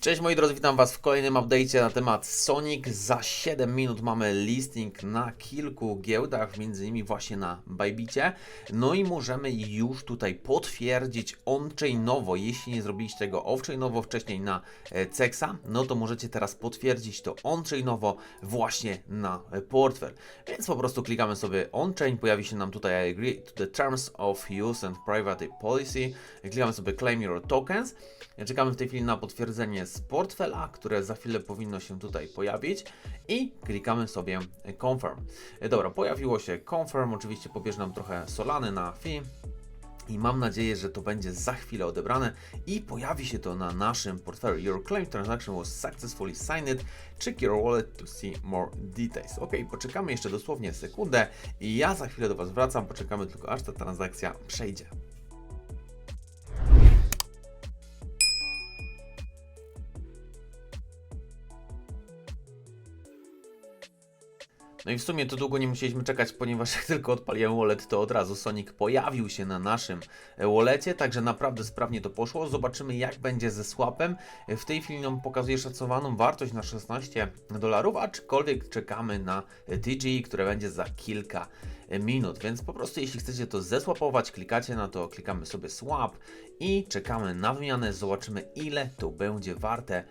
Cześć moi drodzy, witam Was w kolejnym update'cie na temat Sonic. Za 7 minut mamy listing na kilku giełdach, między innymi właśnie na Bybicie. No i możemy już tutaj potwierdzić on-chainowo, jeśli nie zrobiliście tego off-chainowo wcześniej na e, Cexa, no to możecie teraz potwierdzić to on-chainowo właśnie na portfel. Więc po prostu klikamy sobie on-chain, pojawi się nam tutaj I agree to the terms of use and private policy. Klikamy sobie claim your tokens. Czekamy w tej chwili na potwierdzenie z portfela, które za chwilę powinno się tutaj pojawić i klikamy sobie confirm. Dobra, pojawiło się confirm, oczywiście pobierze nam trochę solany na fee. I mam nadzieję, że to będzie za chwilę odebrane i pojawi się to na naszym portfelu. Your claim transaction was successfully signed. Check your wallet to see more details. Ok, poczekamy jeszcze dosłownie sekundę i ja za chwilę do Was wracam. Poczekamy tylko aż ta transakcja przejdzie. No i w sumie to długo nie musieliśmy czekać, ponieważ jak tylko odpaliłem wallet, to od razu Sonic pojawił się na naszym e, wallecie, także naprawdę sprawnie to poszło. Zobaczymy jak będzie ze swapem. E, W tej chwili nam pokazuje szacowaną wartość na 16 dolarów, aczkolwiek czekamy na e, TG, które będzie za kilka minut, więc po prostu jeśli chcecie to zesłapować, klikacie na to, klikamy sobie swap i czekamy na wymianę, zobaczymy ile to będzie warte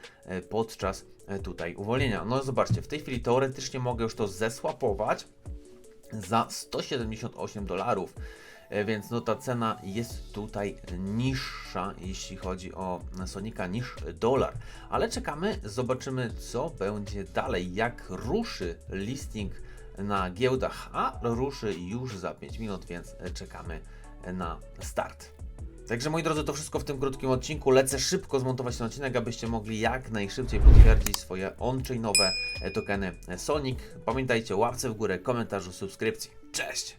podczas tutaj uwolnienia. No zobaczcie, w tej chwili teoretycznie mogę już to zesłapować za 178 dolarów. E, Więc no ta cena jest tutaj niższa, jeśli chodzi o Sonika, niż dolar. Ale czekamy, zobaczymy co będzie dalej, jak ruszy listing na giełdach, a ruszy już za 5 minut, więc czekamy na start. Także moi drodzy, to wszystko w tym krótkim odcinku. Lecę szybko zmontować ten odcinek, abyście mogli jak najszybciej potwierdzić swoje on-chainowe e, tokeny Sonic. Pamiętajcie łapce w górę, komentarzu, subskrypcji. Cześć!